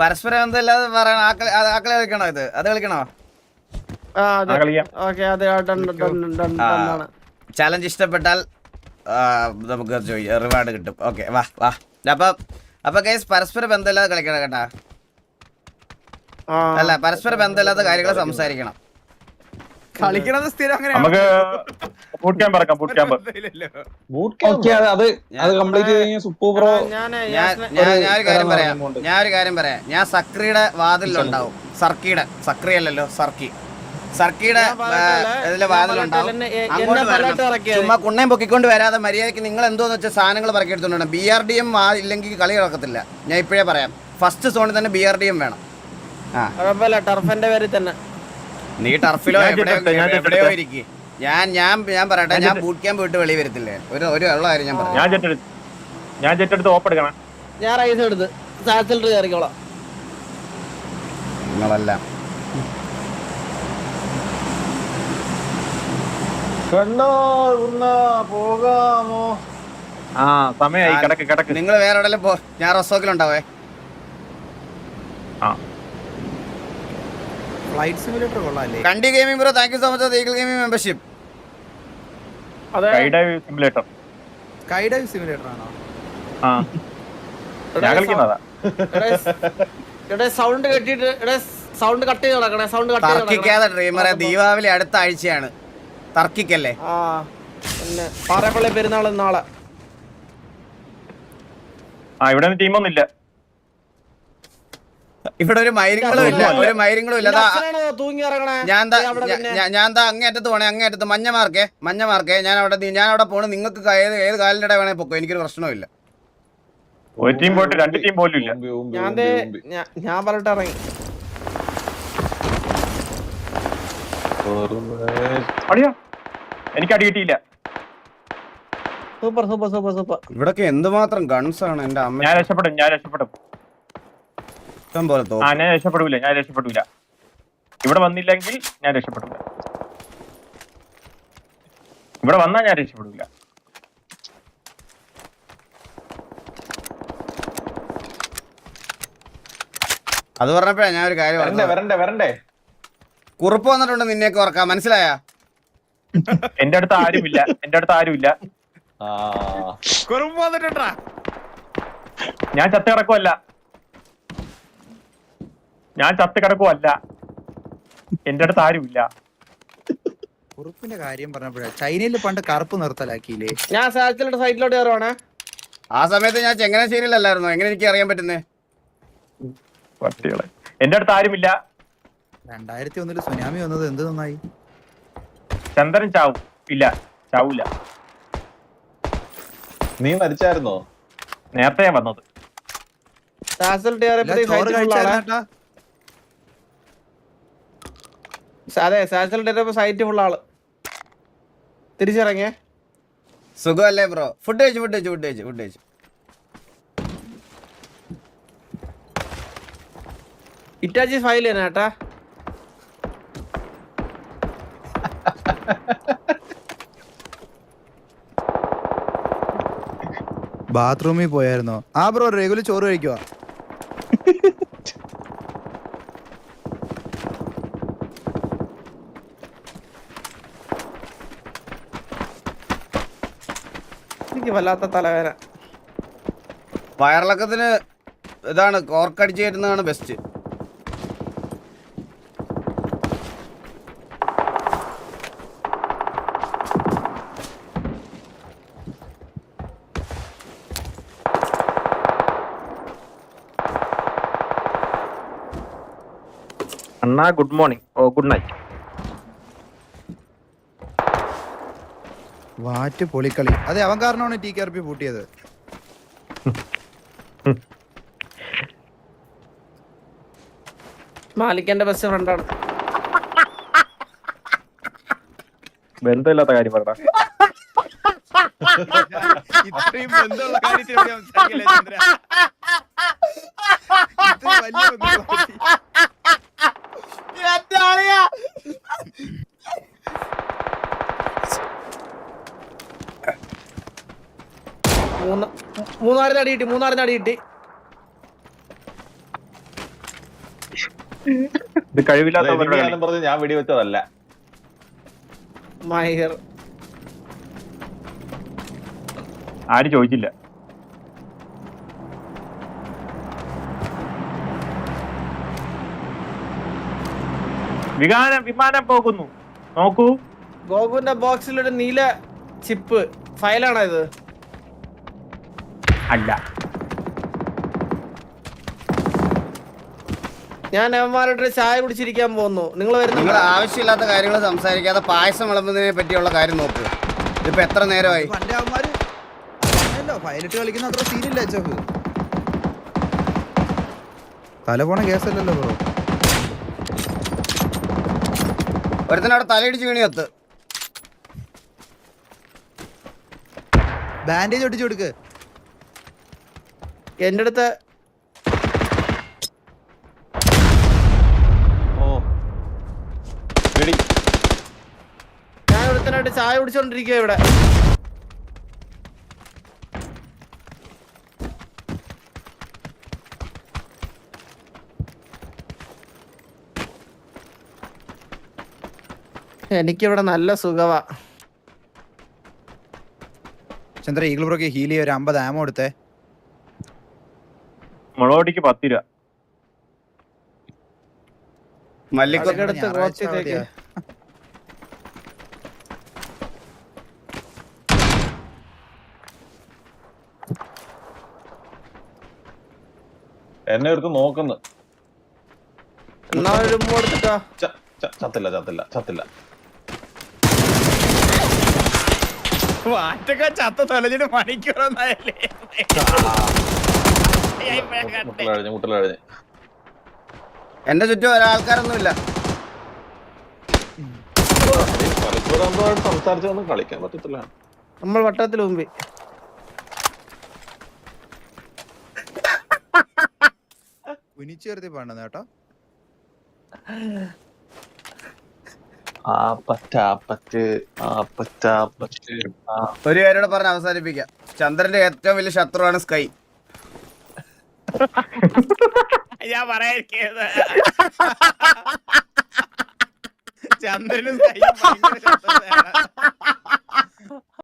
പരസ്പരം എന്തല്ലാതെ പറയണം ആ കളി- കളിക്കണോ ഇത്? അത് കളിക്കണോ? ആ ആ കളിക്കാം. ഓക്കെ അതെ ഡൺ ഡൺ ഡൺ ഡൺ ആണ് ചലഞ്ച് ഇഷ്ടപ്പെട്ടാൽ നമുക്ക് റിവാർഡ് കിട്ടും. ഓക്കെ വാ വാ. അപ്പൊ അപ്പൊ കേസ് പരസ്പര ബന്ധമില്ലാതെ കളിക്കണം കേട്ടാ. അല്ല പരസ്പര ബന്ധമില്ലാത്ത കാര്യങ്ങൾ സംസാരിക്കണം. കളിക്കണത് സ്ഥിരം അങ്ങനെ നമുക്ക് ബൂട്ട് ക്യാമ്പ് ഇറക്കാം ബൂട്ട് ക്യാമ്പ് ഓക്കെ അത് അത് അത് കംപ്ലീറ്റ് ചെയ്ത് സൂപ്പർ പ്രോ ഞാൻ ഞാൻ ഒരു കാര്യം പറയാം. ഞാൻ ഒരു കാര്യം പറയാം. ഞാൻ സക്രിയുടെ വാതിലുണ്ടാവും സർക്കിയുടെ. സക്രി അല്ലല്ലോ സർക്കി. സർക്കിയുടെ? ഇതിലെ വാതിലുണ്ടാവും. ചുമ്മാ കുണ്ണയും പൊക്കിക്കൊണ്ട് വരാതെ മര്യാദയ്ക്ക് നിങ്ങൾ എന്തോന്ന് വെച്ചാൽ സാധനങ്ങൾ പറക്കിയെടുത്തോണ്ടാണ് ബി ആർ ഡി എം ഇല്ലെങ്കിൽ കളി നടക്കത്തില്ല. ഞാൻ ഇപ്പോഴേ പറയാം. ഫസ്റ്റ് സോണിൽ തന്നെ ബി ആർ ഡി എം വേണം. ആ. കുഴപ്പമില്ല ടർഫിന്റെ പേരിൽ തന്നെ. നീ ടർഫിലോ എവിടെയോ. ഇരിക്കും. ഞാൻ ഞാൻ ഞാൻ പറയട്ടെ ഞാൻ ബൂട്ട് ക്യാമ്പ് വിട്ട് വെളിയിൽ വരത്തില്ലേ? ഒരു ഒരു ഉള്ള കാര്യം ഞാൻ പറഞ്ഞു ഞാൻ ജെറ്റ് എടുത്ത് ഞാൻ ജെറ്റ് എടുത്ത് ഓപ്പ് എടുക്കണം. ഞാൻ റൈസ് എടുത്ത്. സാച്ചിലിട്ട് കയറിക്കോളാം. നിങ്ങളെല്ലാം. പോകാമോ? ആ സമയമായി കിടക്ക് കിടക്ക്. നിങ്ങൾ വേറെ എവിടെയെങ്കിലും പോ ഞാൻ റൊസോക്കിലുണ്ടാവേ ആ. ഫ്ലൈറ്റ് സിമുലേറ്റർ കൊള്ളാല്ലേ കണ്ടി gaming bro thank you so much eagle gaming membership simulator simulator ആണോ? ആ. ഞാൻ കളിക്കുന്നതാ. സൗണ്ട് കെട്ടിട്ട് സൗണ്ട് കട്ട് ചെയ്ത് നടക്കണേ സൗണ്ട് കട്ട് തർക്കിക്കാതെ ഡ്രീമറെ ദീപാവലി അടുത്ത ആഴ്ചയാണ്. തർക്കിക്കല്ലേ? ആ പിന്നെ പാറപ്പള്ളി പെരുന്നാൾ നാളെ. ആ ഇവിടെ ടീമൊന്നുമില്ല ടീമൊന്നും ഇല്ല ഇവിടെ ഒരു മൈരിങ്ങളും ഇല്ല ഒരു മൈരിങ്ങളും ഇല്ല. ഞാൻ ഞാൻ ദാ അങ്ങേറ്റത്ത് പോണേ അങ്ങേറ്റത്ത് മഞ്ഞ മാർക്കേ മഞ്ഞ മാർക്കേ. ഞാൻ അവിടെ ഞാൻ അവിടെ പോണ്. നിങ്ങൾക്ക് ഏത് ഏത് കാലിന്റെ ഇടയിൽ വേണേ പൊക്കോ? എനിക്കൊരു പ്രശ്നമില്ല ഒരു ടീം പോയിട്ട് രണ്ട് ടീം പോലും ഇല്ല. ഞാൻ ഞാൻ പറഞ്ഞിട്ട് ഇറങ്ങി. എനിക്ക് അടി കിട്ടിയില്ല. Super super super super. ഇവിടൊക്കെ എന്തുമാത്രം ഗൺസ് ആണ് എന്റെ അമ്മ. ഞാൻ രക്ഷപ്പെടും ഞാൻ രക്ഷപ്പെടും. ഇഷ്ടം പോലെ ആ ഞാൻ രക്ഷപ്പെടൂല ഞാൻ രക്ഷപ്പെടൂല. ഇവിടെ വന്നില്ലെങ്കിൽ ഞാൻ രക്ഷപ്പെടില്ല ഇവിടെ വന്നാൽ ഞാൻ രക്ഷപ്പെടില്ല അത് പറഞ്ഞപ്പോഴാ ഞാൻ ഒരു കാര്യം വരണ്ടേ. വരണ്ടേ വരണ്ടേ? കുറിപ്പ് വന്നിട്ടുണ്ട് നിന്നെയൊക്കെ ഓർക്കാം മനസ്സിലായാ? എന്റെ അടുത്ത് ആരുമില്ല എന്റെ അടുത്ത് ആരുമില്ല. ആ. കുറുമ്പ് വന്നിട്ടുണ്ടാ? ഞാൻ ചത്ത കിടക്കുമല്ല ഞാൻ ചത്ത് കിടക്കുവല്ല. എന്റെ അടുത്ത് ആരുമില്ല. കുറുപ്പിന്റെ കാര്യം പറഞ്ഞപ്പോഴാ ചൈനയിൽ പണ്ട് കറുപ്പ് നിർത്തലാക്കിയില്ലേ? ഞാൻ സാച്ചിലിട്ട് സൈറ്റിലോട്ട് കയറുവാണേ. ആ സമയത്ത് ഞാൻ ചെങ്ങനാശ്ശേരിയിലല്ലായിരുന്നു? എങ്ങനെ എനിക്ക് അറിയാൻ പറ്റുന്നേ? പട്ടികളെ എന്റെ അടുത്ത് ആരുമില്ല. രണ്ടായിരത്തി ഒന്നിൽ സുനാമി വന്നത് എന്ത് നന്നായി? ചന്ദ്രൻ ചാവും. ഇല്ല ചാവൂല. നീ മരിച്ചായിരുന്നോ? നേരത്തെ ഞാൻ വന്നത്. കയറിയപ്പോഴത്തേക്ക് ചോറ് കഴിച്ചായിരുന്നേട്ടാ. അതെ സാച്ചൽ കയറിയപ്പോ സൈറ്റ് ഫുൾ ആൾ. തിരിച്ചിറങ്ങിയേ. സുഖമല്ലേ ബ്രോ ഫുഡ് കഴിച്ചു ഫുഡ് കഴിച്ചു ഫുഡ് കഴിച്ചു ഫുഡ് കഴിച്ചു. ഇറ്റാച്ചി ഫയൽ തന്നെ ഏട്ടാ ബാത്റൂമിൽ പോയായിരുന്നോ? ആ ബ്രോ റെഗുലർ ചോറ് കഴിക്കുവാ? എനിക്ക് വല്ലാത്ത തലവേന വയറിളക്കത്തിന് ഇതാണ് കോർക്കടിച്ച് കയറ്റുന്നതാണ് ബെസ്റ്റ് അണ്ണാ ഗുഡ് മോർണിംഗ് ഓ ഗുഡ് നൈറ്റ് വാറ്റ് പൊളിക്കളി. അതെ അവൻ കാരണമാണ് ടി കെ ആർ പി പൂട്ടിയത്. മാലിക്കന്റെ ബെസ്റ്റ് ഫ്രണ്ടാണ് ബന്ധമില്ലാത്ത കാര്യം പറടാ ഇത്രയും ബന്ധമുള്ള കാര്യത്തിൽ വലിയ ബന്ധമുള്ള കാര്യം. മൂന്ന് മൂന്നാറിന് അടി കിട്ടി മൂന്നാറിന് അടി കിട്ടി ഇത്. ഞാനും പറഞ്ഞ് ഞാൻ വെടിവെച്ചതല്ല. മൈഹർ. ആരും ചോദിച്ചില്ല? വിമാനം വിമാനം പോകുന്നു. നോക്കൂ. ഗോകുവിന്റെ ബോക്സിലൊരു നീല ചിപ്പ് ഫയലാണോ ഇത്? അല്ല. ഞാൻ അവന്മാരുടെ ചായ കുടിച്ചിരിക്കാൻ പോകുന്നു നിങ്ങൾ നിങ്ങൾ ആവശ്യമില്ലാത്ത കാര്യങ്ങൾ സംസാരിക്കാതെ പായസം വിളമ്പുന്നതിനെ പറ്റിയുള്ള കാര്യം നോക്കൂ. ഇതിപ്പോ എത്ര നേരമായി? പൈലറ്റ് കളിക്കുന്ന അത്ര സീനില്ല എച്ചഫ് തല പോണ കേസല്ലല്ലോ ബ്രോ ഒരുത്തനവിടെ തലയിടിച്ച് വീണി കത്ത് ബാൻഡേജ് ഒട്ടിച്ചു കൊടുക്ക്. എന്റെ അടുത്ത് ഞാൻ ഒരുത്തനായിട്ട് ചായ കുടിച്ചോണ്ടിരിക്കുക ഇവിടെ. എനിക്കിവിടെ നല്ല സുഖവാ. ചന്ദ്ര ഈഗിൾ ബ്രോക്ക് ഹീൽ ഒരു അമ്പത് ആമോ എടുത്തേ. മുളകൊടിക്ക് പത്ത് രൂപ കോച്ച്. എന്നെ എടുത്ത് നോക്കുന്നു. എന്നാ ഒരു ചത്തില്ല ചത്തില്ല ചത്തില്ല. വാറ്റൊക്കെ ചത്ത തൊലഞ്ഞിട്ട് മുട്ടലഴിഞ്ഞ് എന്റെ ചുറ്റും ഒരാൾക്കാരൊന്നും ഇല്ല സംസാരിച്ചൊന്നും കളിക്കാൻ പറ്റത്തില്ല. നമ്മൾ വട്ടത്തിൽ മുമ്പേ വിനിച്ചു ചേർത്തി പാടുന്നത് കേട്ടോ. ഒരു കാര്യോടെ പറഞ്ഞ് അവസാനിപ്പിക്കാം. ചന്ദ്രന്റെ ഏറ്റവും വലിയ ശത്രുവാണ് സ്കൈ. ഞാൻ പറയാതിരിക്കുന്നത് ചന്ദ്രനും.